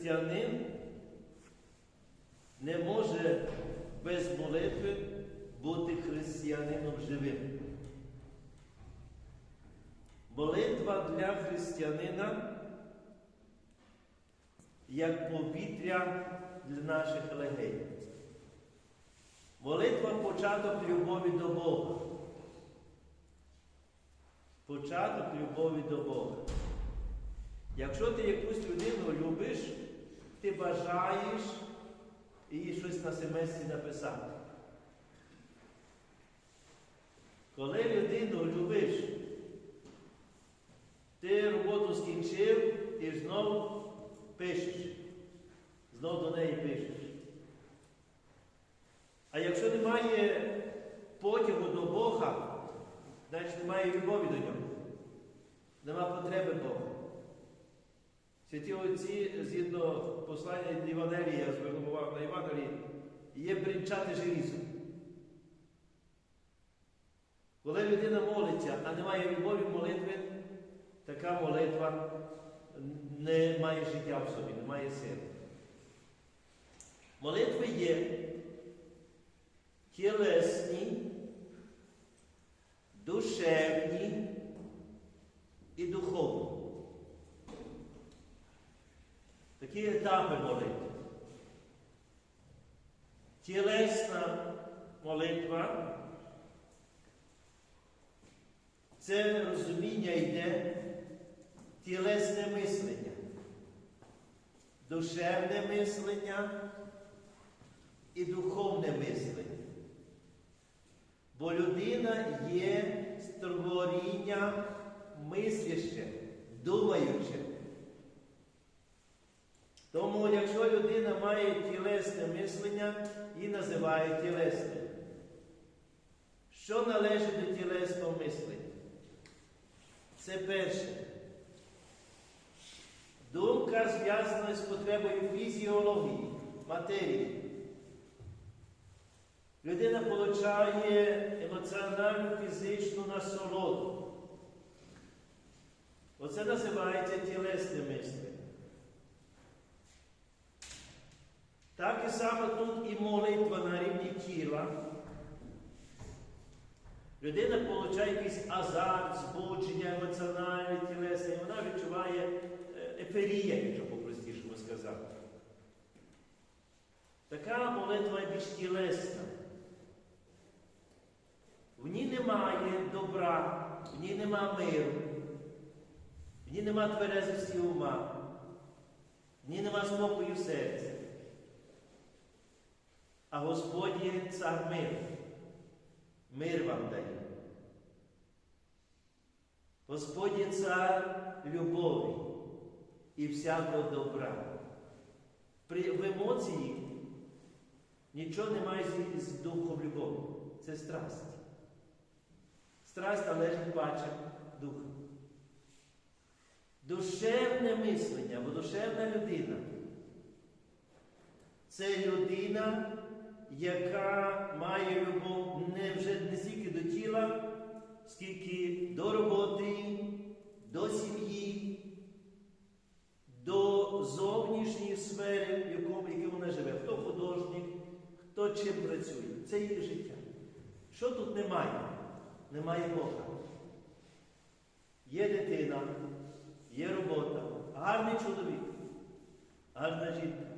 християнин не може без молитви бути християнином живим. Молитва для християнина як повітря для наших легень. Молитва початок любові до Бога. Початок любові до Бога. Якщо ти якусь людину любиш, ти бажаєш їй щось на семестрі написати. Коли людину любиш, ти роботу скінчив і знову пишеш. Знов до неї пишеш. А якщо немає потягу до Бога, значить немає любові до нього. Нема потреби Бога. Святі Отці, згідно послання Євангелія, я звернув увагу на Євангелії, є бринчати желізо. Коли людина молиться, а немає любові молитви, така молитва не має життя в собі, не має сили. Молитви є тілесні, душевні і духовні. Такі етапи молитви. Тілесна молитва це розуміння йде тілесне мислення, душевне мислення і духовне мислення. Бо людина є створіння мисляще, думаюче. Якщо людина має тілесне мислення, її називають тілесним. Що належить до тілесного мислення? Це перше. Думка зв'язана з потребою фізіології, матерії. Людина отримує емоціональну фізичну насолоду. Оце називається тілесне мислення. Так і саме тут і молитва на рівні тіла. Людина отримує якийсь азарт, збудження, емоціональне, тілесне, і вона відчуває еферія, якщо по-простішому сказати. Така молитва більш тілесна. В ній немає добра, в ній нема миру, в ній нема тверезості ума, в ній нема спокою серця. А Господь є цар мир. Мир вам дає. Господь є цар любові і всякого добра. При, в емоції нічого немає з, з духом любові. Це страсть. Страсть належить бачить духа. Душевне мислення, бо душевна людина. Це людина, яка має любов не вже не стільки до тіла, скільки до роботи, до сім'ї, до зовнішньої сфери, в якому, якій вона живе. Хто художник, хто чим працює. Це її життя. Що тут немає? Немає Бога. Є дитина, є робота, гарний чоловік, гарна жінка.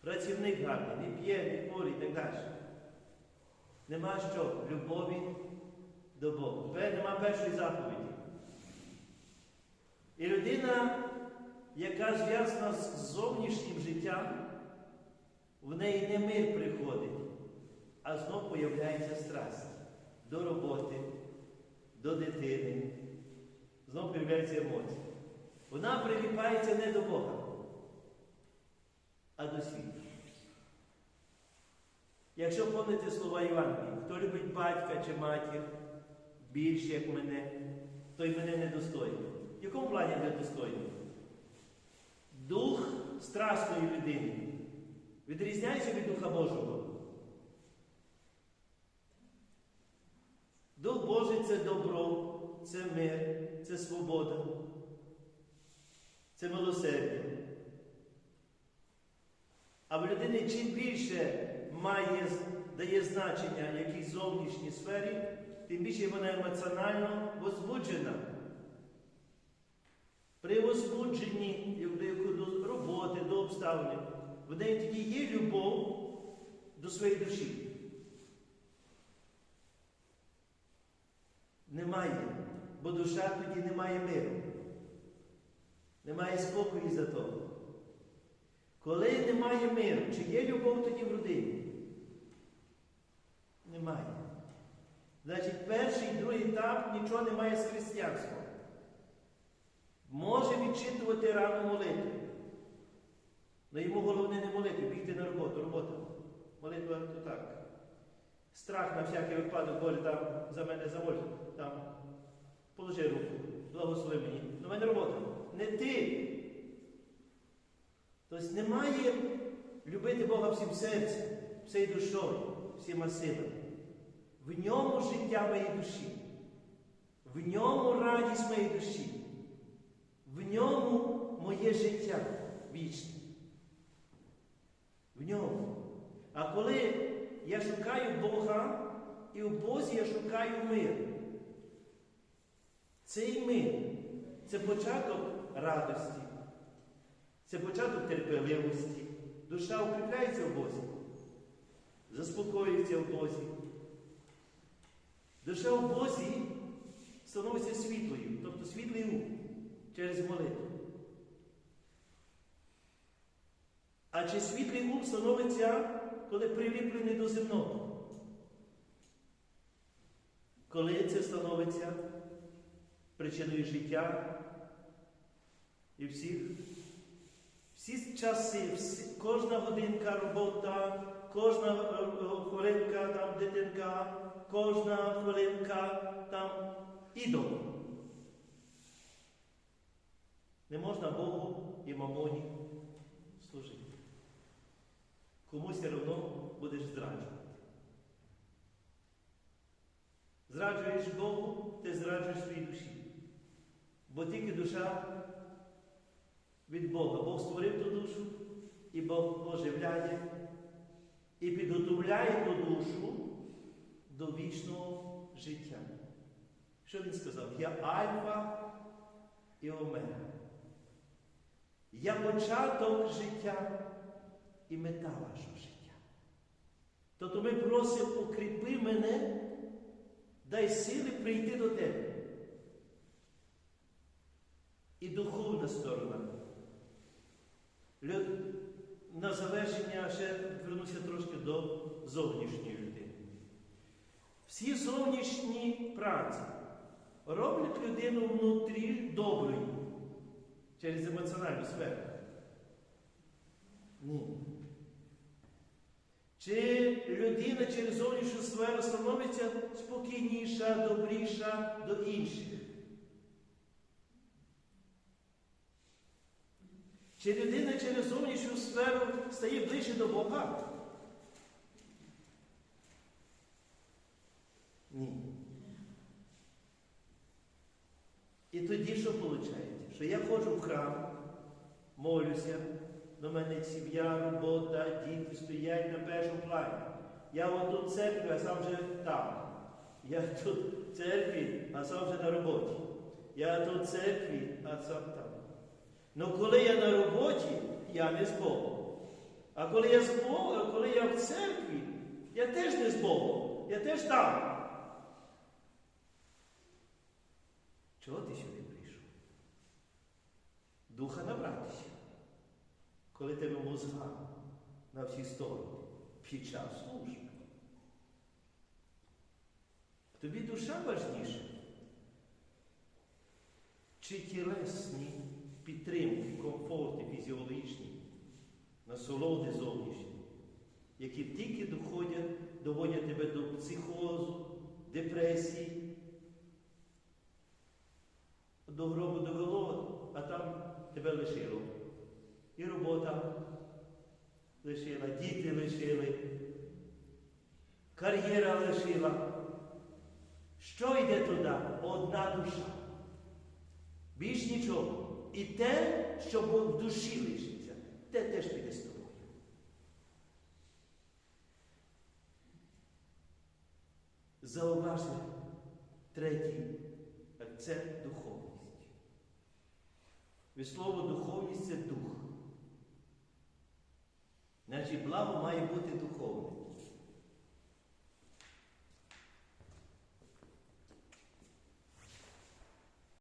Працівник гарний, не п'є, не хворий і так далі. Нема що? Любові до Бога. Нема першої заповіді. І людина, яка зв'язана з зовнішнім життям, в неї не мир приходить, а знов появляється страсть до роботи, до дитини. Знов появляються емоції. Вона приліпається не до Бога а до. Якщо помните слова Євангелії, хто любить батька чи матір більше, як мене, той мене недостойний. В якому плані недостойний? Дух страстної людини відрізняється від Духа Божого. Дух Божий це добро, це мир, це свобода, це милосердя. А в людини чим більше має, дає значення якійсь зовнішній сфері, тим більше вона емоціонально возбуджена. При возбудженні до роботи, до обставин, в неї тоді є любов до своєї душі. Немає, бо душа тоді не має миру. Немає спокою за того. Коли немає миру, чи є любов тоді в родині? Немає. Значить, перший і другий етап нічого немає з християнством. Може відчитувати рано молитву. Але йому головне не молити, бігти на роботу, робота. Молитва то так. Страх на всякий випадок, Боже, там за мене замоль, там положи руку, благослови мені. До мене робота. Не ти. Тобто немає любити Бога всім серцем, всією душою, всіма силами. В ньому життя моєї душі, в ньому радість моєї душі, в ньому моє життя вічне. В ньому. А коли я шукаю Бога, і в Бозі я шукаю мир. Цей мир це початок радості, це початок терпеливості. Душа укріпляється в Бозі, заспокоюється в Бозі. Душа в Бозі становиться світлою, тобто світлий ум через молитву. А чи світлий ум становиться, коли приліплений до земного? Коли це становиться причиною життя і всіх? Всі часи, всі, кожна годинка робота, кожна хвилинка там дитинка, кожна хвилинка там ідол. Не можна Богу і мамоні служити. Комусь все одно будеш зраджувати. Зраджуєш Богу, ти зраджуєш своїй душі. Бо тільки душа від Бога. Бог створив ту душу, і Бог оживляє і підготовляє ту душу до вічного життя. Що він сказав? Я Альфа і Омега. Я початок життя і мета вашого життя. Тобто ми просимо, укріпи мене, дай сили прийти до тебе. І духовна сторона. На завершення ще вернуся трошки до зовнішньої людини. Всі зовнішні праці роблять людину внутрі доброю через емоціональну сферу. Ні. Чи людина через зовнішню сферу становиться спокійніша, добріша до інших? Чи людина через зовнішню сферу стає ближче до Бога? Ні. І тоді що виходить? Що я ходжу в храм, молюся, до мене сім'я, робота, діти стоять на першому плані. Я отут в церкві, а сам вже там. Я тут в церкві, а сам вже на роботі. Я тут в церкві, а сам там. Ну коли я на роботі, я не з Богом. А коли я з Богом, коли я в церкві, я теж не з Богом. Я теж там. Чого ти сюди прийшов? Духа набратися. Коли тебе мозга на всі сторони під час служби. Тобі душа важніша? Чи тілесні підтримки, комфорти фізіологічні, насолоди зовнішні, які тільки доходять, доводять тебе до психозу, депресії, до гробу до голоду, а там тебе лишило. І робота лишила, діти лишили, кар'єра лишила. Що йде туди? Одна душа. Більш нічого. І те, що Бог в душі лишиться, те теж піде з тобою. Зауважте третій акцент духовність. Від слово духовність це дух. Значить, благо має бути духовне.